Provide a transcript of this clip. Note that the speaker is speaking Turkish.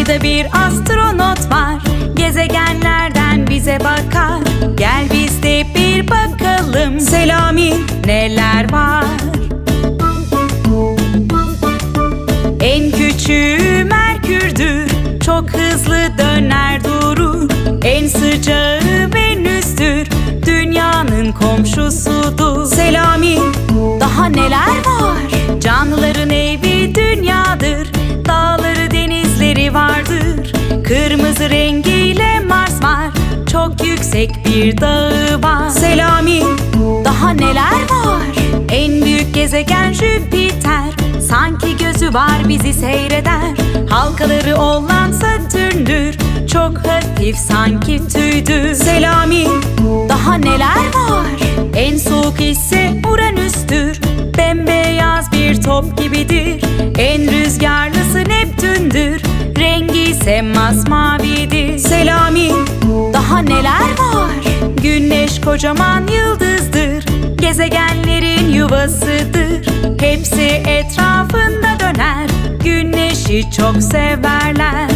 Ayda bir astronot var. Gezegenlerden bize bakar. Gel biz de bir bakalım. Selami neler var? En küçüğü Merkür'dür. Çok hızlı döner durur. En sıcağı Venüs'tür. Dünyanın komşusudur. Selami Daha neler var Kırmızı rengiyle Mars var. Çok yüksek bir dağı var. Selami. Daha neler var? En büyük gezegen Jüpiter. Sanki gözü var bizi seyreder. Halkaları olan Satürn'dür Çok hafif sanki tüydür Selami. Daha neler var? En soğuk ise Uranüs'tür. Bembeyaz bir top gibidir masmavidir Selami Daha neler var? Güneş kocaman yıldızdır. Gezegenlerin yuvasıdır. Hepsi etrafında döner. Güneşi çok severler